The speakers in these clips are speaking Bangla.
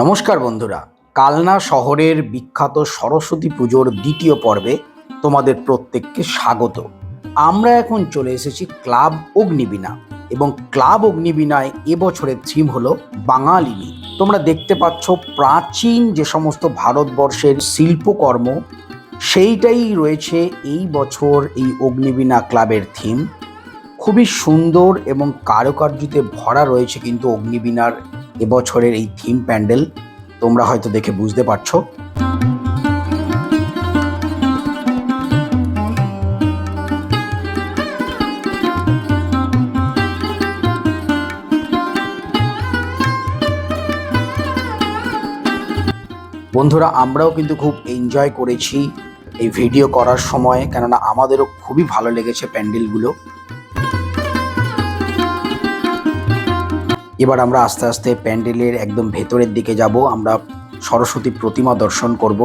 নমস্কার বন্ধুরা, কালনা শহরের বিখ্যাত সরস্বতী পুজোর দ্বিতীয় পর্বে তোমাদের প্রত্যেককে স্বাগত। আমরা এখন চলে এসেছি ক্লাব অগ্নিবীণা এবং ক্লাব অগ্নিবীণায় এবছরের থিম হলো বাঙালিনী তোমরা দেখতে পাচ্ছ প্রাচীন যে সমস্ত ভারতবর্ষের শিল্পকর্ম, সেইটাই রয়েছে এই বছর এই অগ্নিবীণা ক্লাবের থিম। খুবই সুন্দর এবং কারুকার্যতে ভরা রয়েছে কিন্তু অগ্নিবীণার এবছরের এই থিম প্যান্ডেল তোমরা হয়তো দেখে বুঝতে পারছ। বন্ধুরা, আমরাও কিন্তু খুব এনজয় করেছি এই ভিডিও করার সময়, কেননা আমাদেরও খুবই ভালো লেগেছে প্যান্ডেলগুলো। এবার আমরা আস্তে আস্তে প্যান্ডেলের একদম ভেতরের দিকে যাব। আমরা সরস্বতী প্রতিমা দর্শন করব।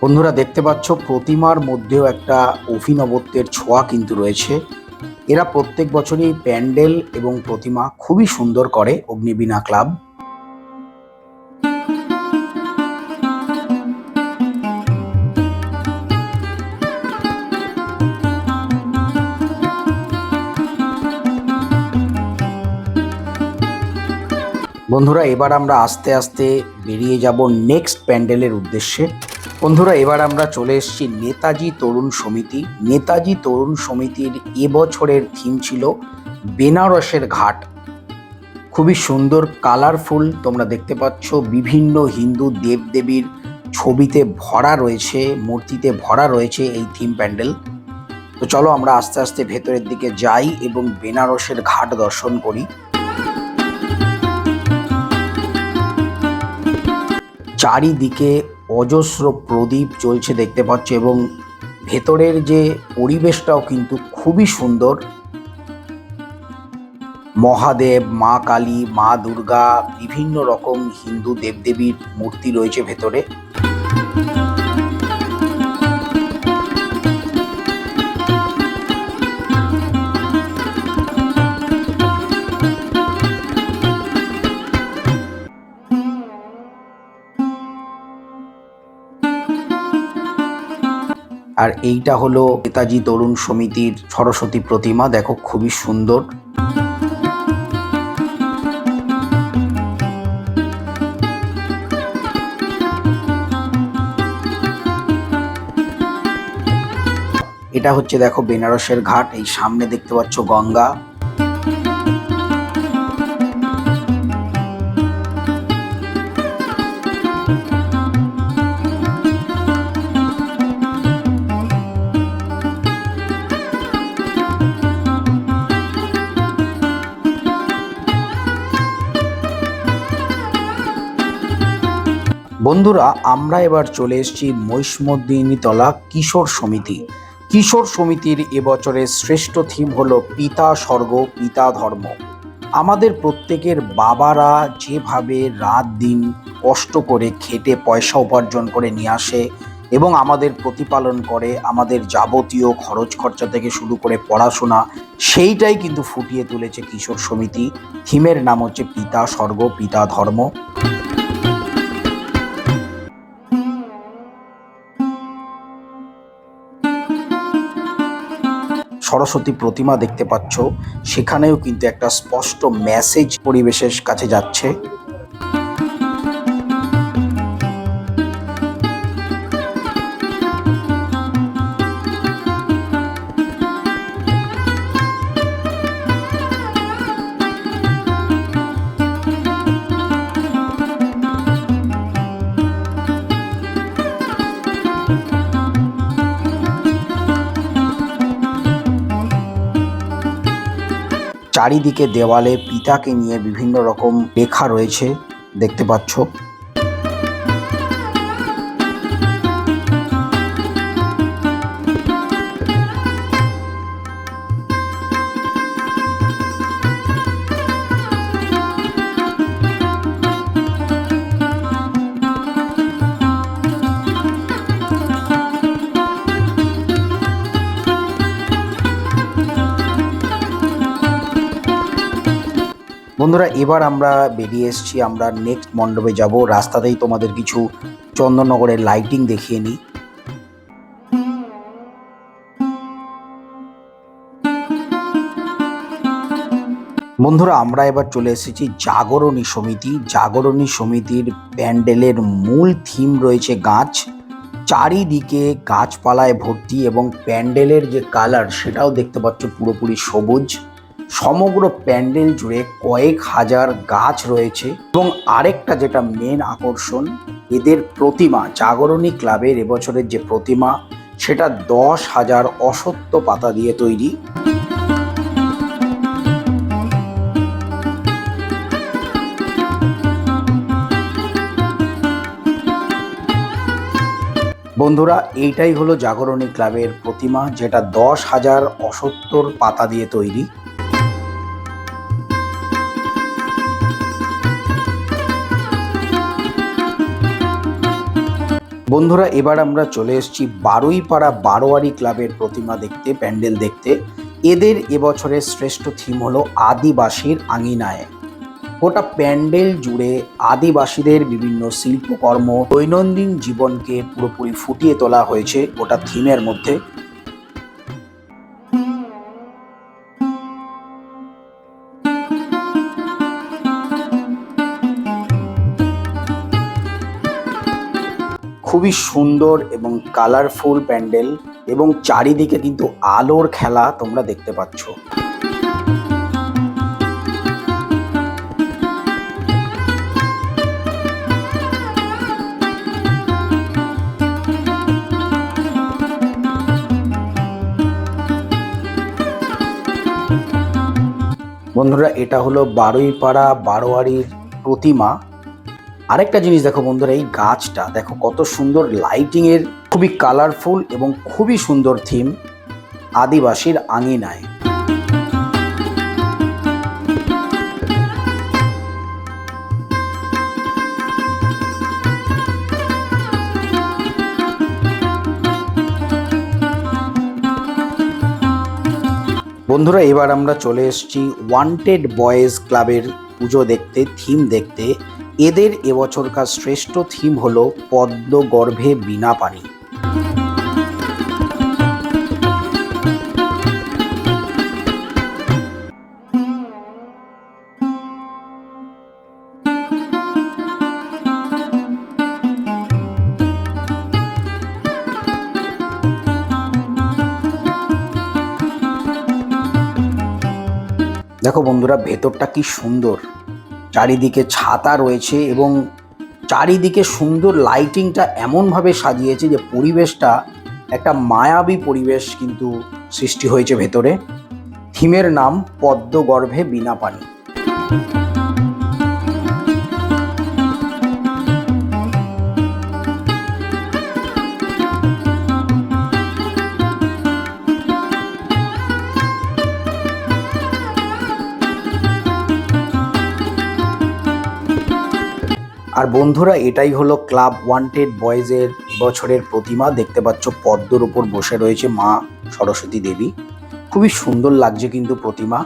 বন্ধুরা, দেখতে পাচ্ছ, প্রতিমার মধ্যেও একটা অভিনবত্বের ছোঁয়া কিন্তু রয়েছে। এরা প্রত্যেক বছরই প্যান্ডেল এবং প্রতিমা খুবই সুন্দর করে অগ্নিবীণা ক্লাব বন্ধুরা, এবার আমরা আস্তে আস্তে বেরিয়ে যাব নেক্সট প্যান্ডেলের উদ্দেশ্যে। বন্ধুরা, এবার আমরা চলে এসেছি নেতাজি তরুণ সমিতি। নেতাজি তরুণ সমিতির এবছরের থিম ছিল বেনারসের ঘাট। খুবই সুন্দর কালারফুল তোমরা দেখতে পাচ্ছ, বিভিন্ন হিন্দু দেবদেবীর ছবিতে ভরা রয়েছে, মূর্তিতে ভরা রয়েছে এই থিম প্যান্ডেল তো চলো আমরা আস্তে আস্তে ভেতরের দিকে যাই এবং বেনারসের ঘাট দর্শন করি। চারিদিকে অজস্র প্রদীপ জ্বলছে দেখতে পাচ্ছ এবং ভেতরের যে পরিবেশটাও কিন্তু খুবই সুন্দর। মহাদেব, মা কালী, মা দুর্গা, বিভিন্ন রকম হিন্দু দেবদেবীর মূর্তি রয়েছে ভেতরে। আর এইটা হলো নেতাজি তরুণ সমিতির সরস্বতী প্রতিমা, দেখো খুবই সুন্দর। এটা হচ্ছে, দেখো, বেনারসের ঘাট, এই সামনে দেখতে পাচ্ছ গঙ্গা। বন্ধুরা, আমরা এবার চলে এসেছি মহিষ্মদ্দিনীতলা কিশোর সমিতি। কিশোর সমিতির এবছরের শ্রেষ্ঠ থিম হলো পিতা স্বর্গ, পিতা ধর্ম। আমাদের প্রত্যেকের বাবারা যেভাবে রাত দিন কষ্ট করে খেটে পয়সা উপার্জন করে নিয়ে আসে এবং আমাদের প্রতিপালন করে আমাদের যাবতীয় খরচ খরচা থেকে শুরু করে পড়াশোনা, সেইটাই কিন্তু ফুটিয়ে তুলেছে কিশোর সমিতি। থিমের নাম হচ্ছে পিতা স্বর্গ, পিতা ধর্ম। সরস্বতী প্রতিমা দেখতে পাচ্ছ। সেখানেও কিন্তু একটা স্পষ্ট মেসেজ পরিবেশের কাছে যাচ্ছে। চারিদিকে দেওয়ালে পিতাকে নিয়ে বিভিন্ন রকম লেখা রয়েছে দেখতে পাচ্ছ। বন্ধুরা, এবার আমরা বেরিয়ে এসেছি। আমরা নেক্সট মণ্ডপে যাব। রাস্তাতেই তোমাদের কিছু চন্দননগরের লাইটিং দেখিয়ে নিই। বন্ধুরা, আমরা এবার চলে এসেছি জাগরণী সমিতি। জাগরণী সমিতির প্যান্ডেলের মূল থিম রয়েছে গাছ। চারিদিকে গাছপালায় ভর্তি এবং প্যান্ডেলের যে কালার সেটাও দেখতে পাচ্ছ পুরোপুরি সবুজ। সমগ্র প্যান্ডেল জুড়ে কয়েক হাজার গাছ রয়েছে এবং আরেকটা যেটা মেন আকর্ষণ, এদের প্রতিমা, জাগরণী ক্লাবের এবছরের যে প্রতিমা, সেটা দশ হাজার অসত্য পাতা দিয়ে তৈরি। বন্ধুরা, এইটাই হলো জাগরণী ক্লাবের প্রতিমা, যেটা দশ হাজার অসত্তর পাতা দিয়ে তৈরি। বন্ধুরা, এবার আমরা চলে এসেছি বারুইপাড়া বারোয়ারি ক্লাবের প্রতিমা দেখতে, প্যান্ডেল দেখতে। এদের এবছরের শ্রেষ্ঠ থিম হলো আদিবাসীর আঙিনায়। গোটা প্যান্ডেল জুড়ে আদিবাসীদের বিভিন্ন শিল্পকর্ম, দৈনন্দিন জীবনকে পুরোপুরি ফুটিয়ে তোলা হয়েছে গোটা থিমের মধ্যে। খুবই সুন্দর এবং কালারফুল প্যান্ডেল এবং চারিদিকে কিন্তু আলোর খেলা তোমরা দেখতে পাচ্ছ। বন্ধুরা, এটা হলো বারুইপাড়া বারোয়ারির প্রতিমা। আরেকটা জিনিস দেখো বন্ধুরা, এই গাছটা দেখো কত সুন্দর লাইটিং এর, খুবই কালারফুল এবং খুবই সুন্দর থিম আদিবাসীর আঙিনায়। বন্ধুরা, এবার আমরা চলে এসেছি ওয়ান্টেড বয়েজ ক্লাবের পুজো দেখতে থিম দেখতে। এদের এবছরকার শ্রেষ্ঠ থিম হল পদ্ম গর্ভে বিনা পানি। দেখো বন্ধুরা ভেতরটা কি সুন্দর। চারিদিকে ছাতা রয়েছে এবং চারিদিকে সুন্দর লাইটিংটা এমনভাবে সাজিয়েছে যে পরিবেশটা একটা মায়াবী পরিবেশ কিন্তু সৃষ্টি হয়েছে ভেতরে। থিমের নাম পদ্মগর্ভে বিনা পানি আর বন্ধুরা, এটাই হলো ক্লাব ওয়ান্টেড বয়েজের বছরের প্রতিমা। দেখতে পাচ্ছ, পদ্মর উপর বসে রয়েছে মা সরস্বতী দেবী। খুবই সুন্দর লাগছে কিন্তু প্রতিমা।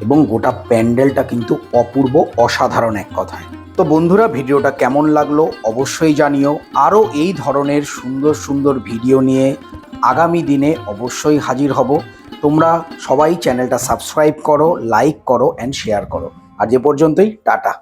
এবং গোটা প্যান্ডেলটা কিন্তু অপূর্ব, অসাধারণ এক কথায়। তো বন্ধুরা, ভিডিওটা কেমন লাগল অবশ্যই জানিও। আরও এই ধরনের সুন্দর সুন্দর ভিডিও নিয়ে আগামী দিনে অবশ্যই হাজির হব। তোমরা সবাই চ্যানেলটা সাবস্ক্রাইব করো, লাইক করো অ্যান্ড শেয়ার করো। আজ এ পর্যন্তই টাটা।